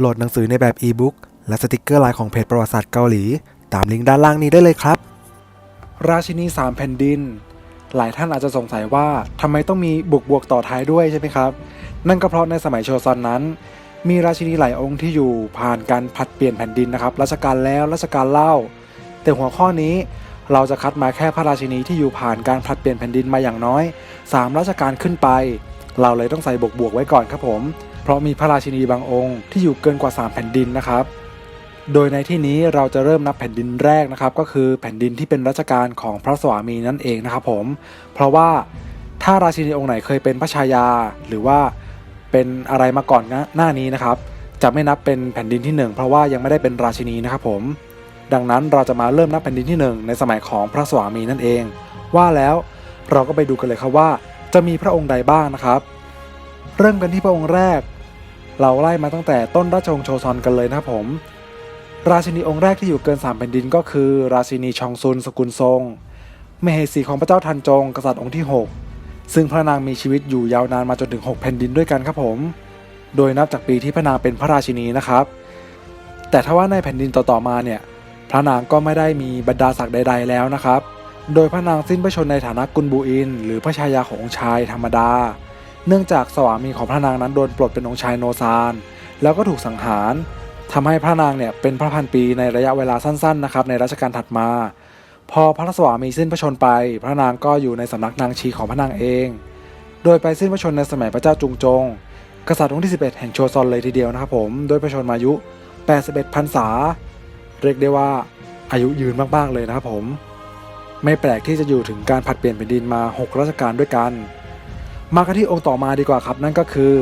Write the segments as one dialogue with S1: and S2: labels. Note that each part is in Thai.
S1: โหลดหนังสือในแบบอีบุ๊กและสติกเกอร์ลายของเพจประวัติศาสตร์เกาหลี ตามลิงก์ด้านล่างนี้ได้เลยครับ ราชินีสามแผ่นดิน หลายท่านอาจจะสงสัยว่าทำไมต้องมีบวกบวกต่อท้ายด้วยใช่ไหมครับ นั่นก็เพราะในสมัยโชซอนนั้น มีราชินีหลายองค์ที่อยู่ผ่านการผัดเปลี่ยนแผ่นดินนะครับรัชกาลแล้วรัชกาลเล่า แต่หัวข้อนี้เราจะคัดมาแค่พระราชินีที่อยู่ผ่านการผลัดเปลี่ยนแผ่นดินมาอย่างน้อย 3รัชกาลขึ้นไป เราเลยต้องใส่บวกบวกไว้ก่อนครับผม เพราะมีพระราชินีบางองค์ที่อยู่เกินกว่า 3 แผ่นดินนะครับ โดยในที่นี้เราจะเริ่มนับแผ่นดินแรกนะครับ ก็คือแผ่นดินที่เป็นรัชกาลของพระสวามีนั่นเองนะครับผม เพราะว่าถ้าราชินีองค์ไหนเคยเป็นพระชายา หรือว่าเป็นอะไรมาก่อนหน้านี้นะครับ จะไม่นับเป็นแผ่นดินที่หนึ่งเพราะว่ายังไม่ได้เป็นราชินีนะครับผม ดังนั้นเราจะมาเริ่มนับแผ่นดินที่หนึ่งในสมัยของพระสวามีนั่นเอง ว่าแล้วเราก็ไปดูกันเลยครับว่า จะมีพระองค์ใดบ้างนะครับ เริ่มกันที่พระองค์แรก เราไล่มาตั้งแต่ต้นราชวงศ์โชซอนกันเลยนะครับผม ราชินีองค์แรกที่อยู่เกินสามแผ่นดินก็คือ ราชินีชองซุนสกุลทรงมเหสีของพระเจ้าทันจงกษัตริย์องค์ที่ 6 ซึ่งพระนางมีชีวิตอยู่ยาวนานมาจนถึง 6 แผ่นดินด้วยกันครับผม โดยนับจากปีที่พระนางเป็นพระราชินีนะครับ แต่ถ้าว่าในแผ่นดินต่อๆมาเนี่ย พระนางก็ไม่ได้มีบรรดาศักดิ์ใด ๆ แล้วนะครับ โดยพระนางสิ้นพระชนม์ในฐานะกุลบูอิน หรือพระชายาขององค์ชายธรรมดา เนื่องจากสวามีของพระนางนั้นโดนปลดเป็นองค์ชายโนซาน แล้วก็ถูกสังหารทำให้พระนางเนี่ยเป็นพระพันปีในระยะเวลาสั้นๆนะครับในรัชกาลถัดมา พอพระสวามีสิ้นพระชนไป พระนางก็อยู่ในสำนักนางชีของพระนางเอง โดยไปสิ้นพระชนในสมัยพระเจ้าจุงจง กษัตริย์องค์ที่ 11 แห่งโชซอนเลยทีเดียวนะครับผมโดยพระชนมายุ 81พรรษา เรียกได้ว่าอายุยืนมากๆเลยนะครับผม ไม่แปลกที่จะอยู่ถึงการผัดเปลี่ยนแผ่นดินมา 6รัชกาลด้วยกัน มากันที่องค์ต่อมาดีกว่าครับ นั่นก็คือ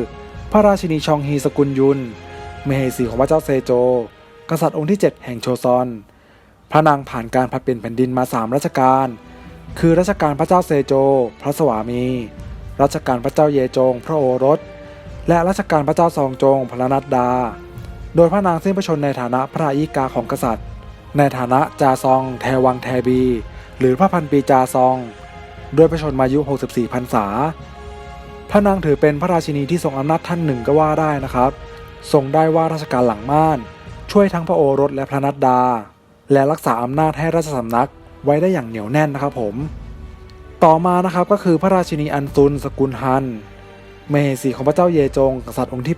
S1: พระราชินีชองฮีสกุลยุนเมเหสีของพระเจ้าเซโจ กษัตริย์องค์ที่ 7 แห่งโชซอน พระนางผ่านการผัดเปลี่ยนแผ่นดินมา 3 รัชกาล คือรัชกาลพระเจ้าเซโจ พระสวามี รัชกาลพระเจ้าเยจง พระโอรส และรัชกาลพระเจ้าซองจง พระนัดดา โดยพระนางสิ้นพระชนในฐานะพระอายิกาของกษัตริย์ ในฐานะจาซอง แทวังแทบี หรือพระพันปีจาซองโดยพระชนมายุ 64พรรษา พระนางถือเป็นพระราชินีที่ทรงอำนาจท่านหนึ่งก็ว่าได้นะครับ ทรงได้ว่าราชการหลังม่าน ช่วยทั้งพระโอรสและพระนัดดา และรักษาอำนาจให้ราชสำนักไว้ได้อย่างเหนียวแน่นนะครับผม ต่อมานะครับก็คือพระราชินีอันซุนสกุลฮันมเหสีของพระเจ้าเยจงกษัตริย์องค์ที่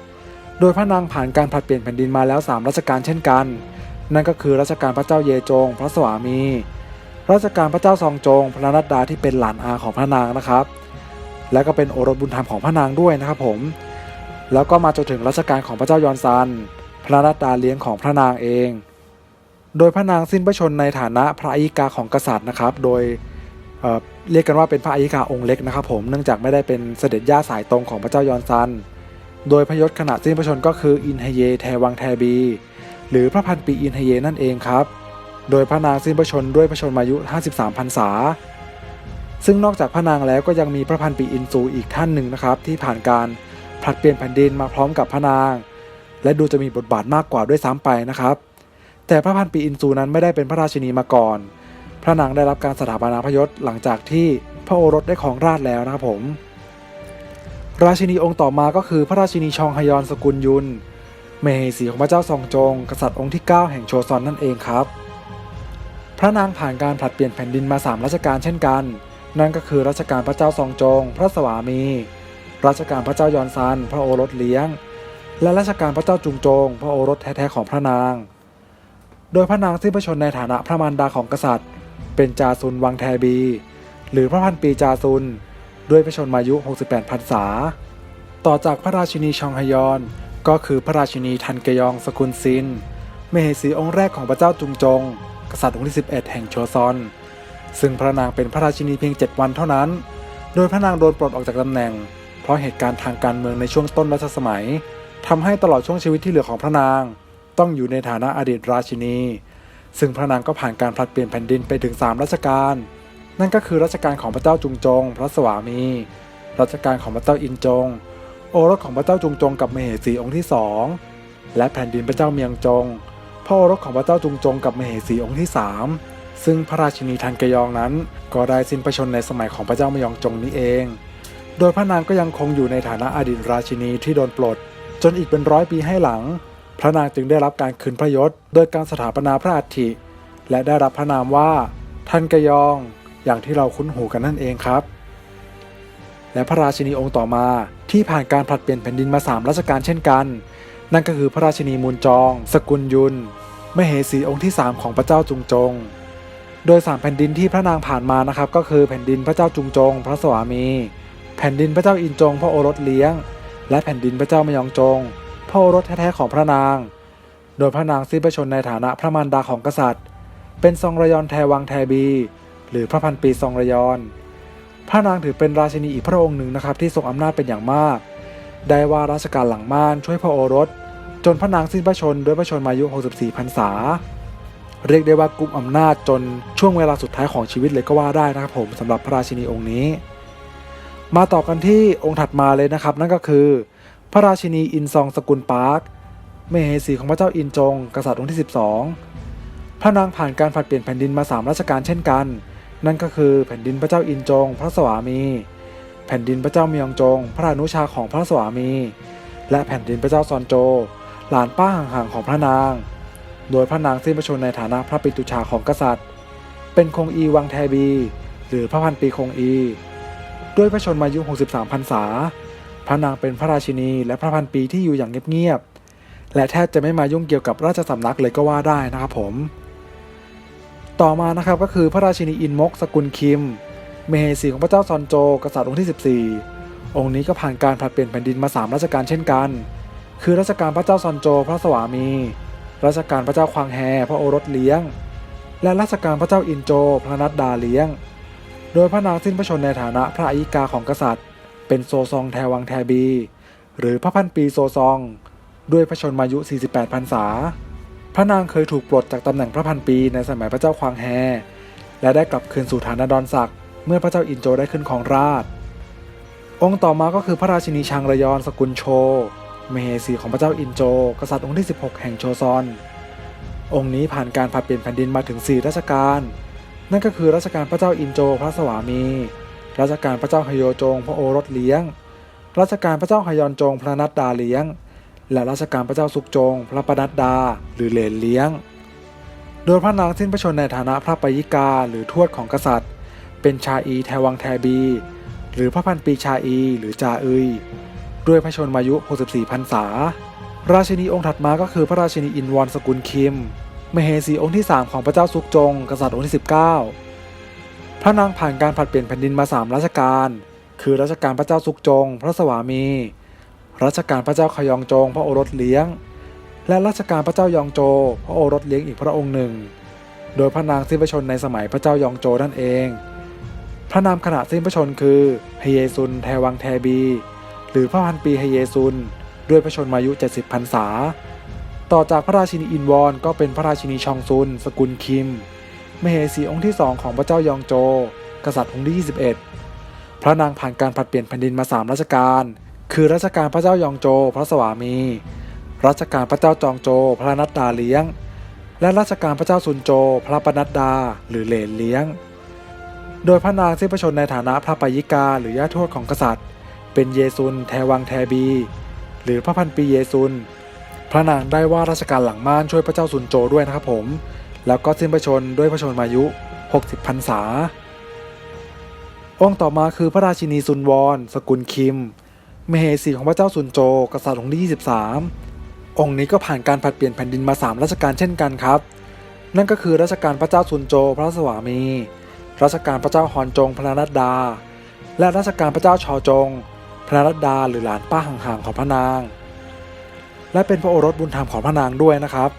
S1: 8 โดยพระนางผ่านการผลัดเปลี่ยนแผ่นดินมาแล้ว 3รัชกาลเช่นกัน นั่นก็คือรัชกาลพระเจ้าเยจง พระสวามีรัชกาลพระเจ้าซองจง พระนัดดาที่เป็นหลานอาของพระนางนะครับ และก็เป็นโอรสบุญธรรมของพระนางด้วยนะครับผม แล้วก็มาจนถึงรัชกาลของพระเจ้ายอนซัน พระนัดดาเลี้ยงของพระนางเอง โดยพระนางสิ้นพระชนในฐานะพระอิกาของกษัตริย์นะครับ โดยเเรียกกันว่าเป็นพระอิกาองค์เล็กนะครับผม เนื่องจากไม่ได้เป็นเสด็จย่าสายตรงของพระเจ้ายอนซัน โดยพยศขณะสิ้นพระชนก็คืออินเฮเยแทวังแทบี หรือพระพันปีอินเฮเยนั่นเองครับ โดยพระนางสิ้นพระชนด้วยพระชนมายุ 53พรรษา ซึ่งนอกจากพระนางแล้วก็ยังมีพระพันปีอินซูอีกท่านหนึ่งนะครับ ที่ผ่านการผลัดเปลี่ยนแผ่นดินมาพร้อมกับพระนาง และดูจะมีบทบาทมากกว่าด้วยซ้ำไปนะครับ แต่พระพันปีอินซูนั้นไม่ได้เป็นพระราชินีมาก่อน พระนางได้รับการสถาปนาพยศหลังจากที่พระโอรสได้ครองราชแล้วนะครับผม ราชินีองค์ต่อมาก็คือพระราชินีชองฮยอนสกุลยุนเมเหสีของพระเจ้าซองจง กษัตริย์องค์ที่ 9 แห่งโชซอนนั่นเองครับ พระนางผ่านการผลัดเปลี่ยนแผ่นดินมา3รัชกาลเช่นกัน นั่นก็คือรัชกาลพระเจ้าซองจง พระสวามี รัชกาลพระเจ้ายอนซัน พระโอรสเลี้ยง และรัชกาลพระเจ้าจุงจง พระโอรสแท้ๆของพระนาง โดยพระนางสิ้นพระชนในฐานะพระมารดาของกษัตริย์ เป็นจาซุนวังแทบี หรือพระพันปีจาซุน ด้วยพระชนมายุ 68พรรษา ต่อจากพระราชินีชองฮยอน ก็คือพระราชินีทันเกยองสกุลซินมเหสีองค์แรกของพระเจ้าจุงจง กษัตริย์องค์ที่ 11 แห่งโชซอน ซึ่งพระนางเป็นพระราชินีเพียง 7 วันเท่านั้น โดยพระนางโดนปลดออกจากตำแหน่ง เพราะเหตุการณ์ทางการเมืองในช่วงต้นรัชสมัยทำให้ตลอดช่วงชีวิตที่เหลือของพระนาง ต้องอยู่ในฐานะอดีตราชินี ซึ่งพระนางก็ผ่านการผลัดเปลี่ยนแผ่นดินไปถึง 3 รัชกาล นั่นก็คือรัชกาลของพระเจ้าจุงจง พระสวามี รัชกาลของพระเจ้าอินจง โอรสของพระเจ้าจุงจงกับมเหสีองค์ที่สองและแผ่นดินพระเจ้าเมียงจง พระโอรสของพระเจ้าจุงจงกับมเหสีองค์ที่สาม ซึ่งพระราชินีทันกยองนั้น ก็ได้สิ้นพระชนในสมัยของพระเจ้ามยองจงนี้เอง โดยพระนางก็ยังคงอยู่ในฐานะอดีตราชินีที่โดนปลด จนอีกเป็นร้อยปีให้หลัง พระนางจึงได้รับการคืนพระยศ โดยการสถาปนาพระอัฐิ และได้รับพระนามว่าท่านกยอง อย่างที่เราคุ้นหูกันนั่นเองครับ และพระราชินีองค์ต่อมาที่ผ่านการผลัดเปลี่ยนแผ่นดินมาสามรัชกาลเช่นกัน นั่นก็คือพระราชินีมูลจอง สกุลยุนมเหสีองค์ที่ 3 ของพระเจ้าจุงจง โดยสามแผ่นดินที่พระนางผ่านมานะครับก็คือแผ่นดินพระเจ้าจุงจง พระสวามี แผ่นดินพระเจ้าอินจง พระโอรสเลี้ยง และแผ่นดินพระเจ้ามยองจง พระโอรสแท้ๆของพระนาง โดยพระนางสิ้นพระชนในฐานะพระมารดาของกษัตริย์ เป็นซองระยอนแทวังแทบี หรือพระพันปีซองระยอน พระนางถือเป็นราชินีอีกพระองค์หนึ่งนะครับที่ทรงอำนาจเป็นอย่างมาก ได้ว่าราชการหลังม่านช่วยพระโอรส จนพระนางสิ้นพระชนด้วยพระชนมายุ 64พรรษา เรียกได้ว่ากุมอำนาจจนช่วงเวลาสุดท้ายของชีวิตเลยก็ว่าได้นะครับผมสำหรับพระราชินีองค์นี้ มาต่อกันที่องค์ถัดมาเลยนะครับ นั่นก็คือ พระราชินีอินซองสกุลปาร์คเมเหสีของพระเจ้าอินจง กษัตริย์องค์ที่ 12 พระนางผ่านการผัดเปลี่ยนแผ่นดินมาสามรัชกาลเช่นกัน นั่นก็คือแผ่นดินพระเจ้าอินจง พระสวามี แผ่นดินพระเจ้าเมียงจง พระอนุชาของพระสวามี และแผ่นดินพระเจ้าซอนโจ หลานป้าห่างๆของพระนาง โดยพระนางสิ้นพระชนในฐานะพระปิตุชาของกษัตริย์ เป็นคงอีวังแทบี หรือพระพันปีคงอี ด้วยพระชนมายุ 63พรรษา พระนางเป็นพระราชินีและพระพันปีที่อยู่อย่างเงียบๆ และแทบจะไม่มายุ่งเกี่ยวกับราชสำนักเลยก็ว่าได้นะครับผม ต่อมานะครับก็คือพระราชินีอินมก สกุลคิม เมเหสีของพระเจ้าซอนโจ กษัตริย์องค์ที่ 14 องค์นี้ก็ผ่านการผลัดเปลี่ยนแผ่นดินมา3รัชกาลเช่นกัน คือรัชกาลพระเจ้าซอนโจ พระสวามี รัชกาลพระเจ้าควางแฮพระโอรสเลี้ยง และรัชกาลพระเจ้าอินโจพระนัดดาเลี้ยง โดยพระนางสิ้นพระชนในฐานะพระอิกาของกษัตริย์ เป็นโซซองแทวังแทบี หรือพระพันปีโซซอง ด้วยพระชนมายุ 48พรรษา พระนางเคยถูกปลดจากตำแหน่งพระพันปีในสมัยพระเจ้าควางแฮ และได้กลับคืนสู่ฐานะดอนศักดิ์เมื่อพระเจ้าอินโจได้ขึ้นของราชองค์ต่อมาก็คือพระราชินีชางระยอนสกุลโช มเหสีของพระเจ้าอินโจ กษัตริย์องค์ที่ 16 แห่งโชซอน องค์นี้ผ่านการผัดเปลี่ยนแผ่นดินมาถึง 4รัชกาลนั่นก็คือรัชกาลพระเจ้าอินโจพระสวามีรัชกาลพระเจ้าฮโยจงพระโอรสเลี้ยงรัชกาลพระเจ้าฮยอนจงพระนัดดาเลี้ยง และรัชกาลพระเจ้าสุกจง พระปนัดดา หรือเหลนเลี้ยง โดยพระนางสิ้นพระชนม์ในฐานะพระปยิกาหรือทวดของกษัตริย์ เป็นชาอีแทวังแทบี หรือพระพันปีชาอีหรือจาอึย ด้วยพระชนมายุ 64 พรรษา ราชินีองค์ถัดมาก็คือพระราชินีอินวอนสกุลคิม มเหสีองค์ที่ 3 ของพระเจ้าซุกจง กษัตริย์องค์ที่ 19 พระนางผ่านการผัดเปลี่ยนแผ่นดินมา 3 รัชกาล คือรัชกาลพระเจ้าซุกจง พระสวามี รัชกาลพระเจ้าขยองจง พระโอรสเลี้ยง และรัชกาลพระเจ้ายองโจ พระโอรสเลี้ยงอีกพระองค์หนึ่ง โดยพระนางสิ้นพระชนในสมัยพระเจ้ายองโจนั่นเอง พระนามขณะสิ้นพระชนคือเฮเยซุนแทวังแทบี หรือพระพันปีเฮเยซุน ด้วยพระชนมายุ 70พรรษา ต่อจากพระราชินีอินวอนก็เป็นพระราชินีชองซุน สกุลคิมมเหสีองค์ที่สองของพระเจ้ายองโจ กษัตริย์องค์ที่ 21 พระนางผ่านการผลัดเปลี่ยนแผ่นดินมา3รัชกาลคือรัชกาลพระเจ้ายองโจ พระสวามี รัชกาลพระเจ้าจองโจ พระนัดดาเลี้ยง และรัชกาลพระเจ้าซุนโจ พระปนัดดา หรือเหลนเลี้ยง โดยพระนางสิ้นพระชนม์ในฐานะพระปยิกาหรือย่าทวดของกษัตริย์ เป็นเยซุนแทวังแทบี หรือพระพันปีเยซุน พระนางได้ว่าราชการหลังม่านช่วยพระเจ้าซุนโจด้วยนะครับผม แล้วก็สิ้นพระชนด้วยพระชนมายุ 60พรรษา องค์ต่อมาคือพระราชินีซุนวอนสกุลคิมมเหสีของพระเจ้าซุนโจกษัตริย์องค์ที่ 23 องค์นี้ก็ผ่านการผัดเปลี่ยนแผ่นดินมา 3รัชกาลเช่นกันครับ นั่นก็คือรัชกาลพระเจ้าซุนโจพระสวามีรัชกาลพระเจ้าฮอนจงพระนัดดา และรัชกาลพระเจ้าชอจง ระนัดดาหรือหลานป้าห่างๆของพระนาง และเป็นพระโอรสบุญธรรมของพระนางด้วยนะครับ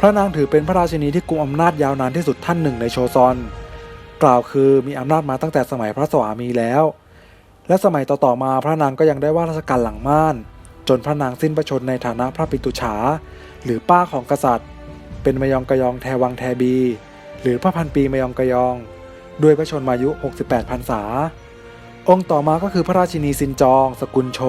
S1: พระนางถือเป็นพระราชินีที่กุมอำนาจยาวนานที่สุดท่านหนึ่งในโชซอน กล่าวคือมีอำนาจมาตั้งแต่สมัยพระสวามีแล้ว และสมัยต่อๆมาพระนางก็ยังได้ว่าราชการหลังม่าน จนพระนางสิ้นพระชนในฐานะพระปิตุฉา หรือป้าของกษัตริย์ เป็นมยองกยองแทวังแทบี หรือพระพันปีมยองกยอง ด้วยพระชนมายุ 68พรรษา องค์ต่อมาก็คือพระราชินีซินจองสกุลโช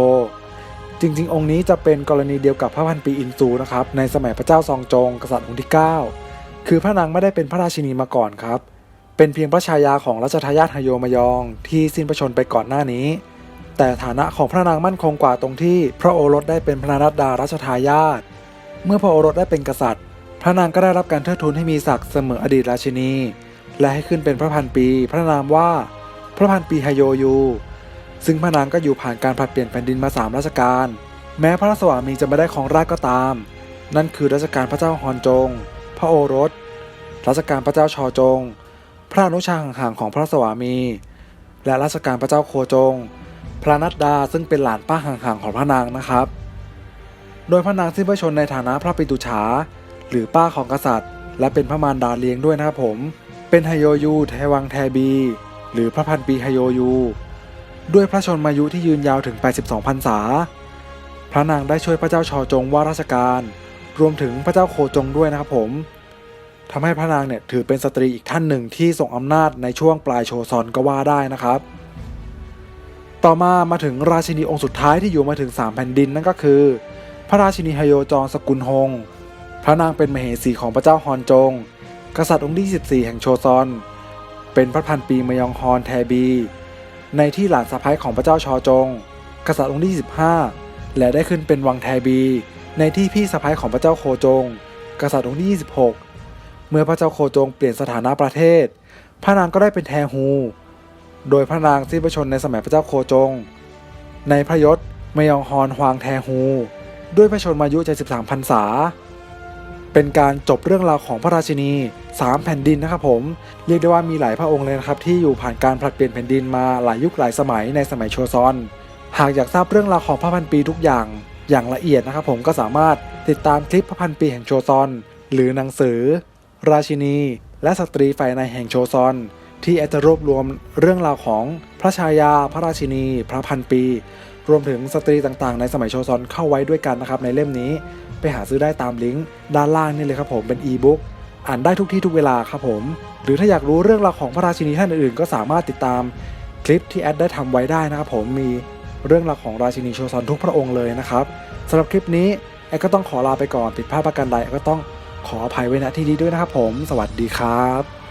S1: จริงๆ องค์นี้จะเป็นกรณีเดียวกับพระพันปีอินซูนะครับในสมัยพระเจ้าซองจงกษัตริย์องค์ที่ 9 คือพระนางไม่ได้เป็นพระราชินีมาก่อนครับ เป็นเพียงพระชายาของรัชทายาทฮโยมยอง ที่สิ้นพระชนม์ไปก่อนหน้านี้ แต่ฐานะของพระนางมั่นคงกว่าตรงที่ พระโอรสได้เป็นพระนัดดารัชทายาทเมื่อพระโอรสได้เป็นกษัตริย์ พระนางก็ได้รับการเทิดทูนให้มีศักดิ์เสมออดีตราชินี และให้ขึ้นเป็นพระพันปี พระนามว่า พระพันปีฮโยยูซึ่งพระนางก็อยู่ผ่านการผลัดเปลี่ยนแผ่นดินมาสามรัชกาลแม้พระสวามีจะไม่ได้ของราชก็ตาม นั่นคือรัชกาลพระเจ้าฮอนจง พระโอรส รัชกาลพระเจ้าชอจง พระอนุชาห่างๆของพระสวามี และรัชกาลพระเจ้าโคจง พระนัดดาซึ่งเป็นหลานป้าห่างๆของพระนางนะครับ โดยพระนางสิ้นพระชนในฐานะพระปิตุฉา หรือป้าของกษัตริย์ และเป็นพระมารดาเลี้ยงด้วยนะครับผม เป็นไฮโยยู แทวังแทบี หรือพระพันปีฮโยยู ด้วยพระชนมายุที่ยืนยาวถึง 82พรรษา พระนางได้ช่วยพระเจ้าชอจงว่าราชการ รวมถึงพระเจ้าโคจงด้วยนะครับผมทำให้พระนางเนี่ยถือเป็นสตรีอีกท่านหนึ่งที่ทรงอำนาจในช่วงปลายโชซอนก็ว่าได้นะครับ ต่อมามาถึงราชินีองค์สุดท้ายที่อยู่มาถึง 3 แผ่นดินนั่นก็คือ พระราชินีฮโยจองสกุลฮง พระนางเป็นมเหสีของพระเจ้าฮอนจง กษัตริย์องค์ที่ 14 แห่งโชซอน เป็นพระพันปีมยองฮอนแทบี ในที่หลานสะพ้ายของพระเจ้าชอจง กษัตริย์องค์ที่ 25 และได้ขึ้นเป็นวังแทบี ในที่พี่สะพ้ายของพระเจ้าโคจง กษัตริย์องค์ที่ 26 เมื่อพระเจ้าโคจงเปลี่ยนสถานะประเทศ พระนางก็ได้เป็นแทฮู โดยพระนางสิ้นพระชนในสมัยพระเจ้าโคจง ในพระยศมยองฮอนฮวางแทฮู ด้วยพระชนมายุ73พรรษา เป็นการจบเรื่องราวของพระราชินี 3 แผ่นดินนะครับผม เรียกได้ว่ามีหลายพระองค์เลยนะครับที่อยู่ผ่านการผลัดเปลี่ยนแผ่นดินมาหลายยุคหลายสมัยในสมัยโชซอน หากอยากทราบเรื่องราวของพระพันปีทุกอย่างอย่างละเอียดนะครับผมก็สามารถติดตามคลิปพระพันปีแห่งโชซอน หรือหนังสือ ราชินี และสตรีฝ่ายในแห่งโชซอน ที่แอจะรวบรวมเรื่องราวของพระชายา พระราชินี พระพันปี รวมถึงสตรีต่างๆ ในสมัยโชซอนเข้าไว้ด้วยกันนะครับในเล่มนี้ หาซื้อได้ตามลิงก์ด้านล่างนี่เลยครับผมเป็นอีบุ๊กอ่านได้ทุกที่ทุกเวลาครับผม หรือถ้าอยากรู้เรื่องราวของพระราชินีท่านอื่นๆ ก็สามารถติดตามคลิปที่แอดได้ทำไว้ได้นะครับผมมีเรื่องราวของราชินีโชซอนทุกพระองค์เลยนะครับสำหรับคลิปนี้แอดก็ต้องขอลาไปก่อน ผิดพลาดประการใดแอดก็ต้องขออภัยไว้ณที่นี้ด้วยนะครับผม สวัสดีครับ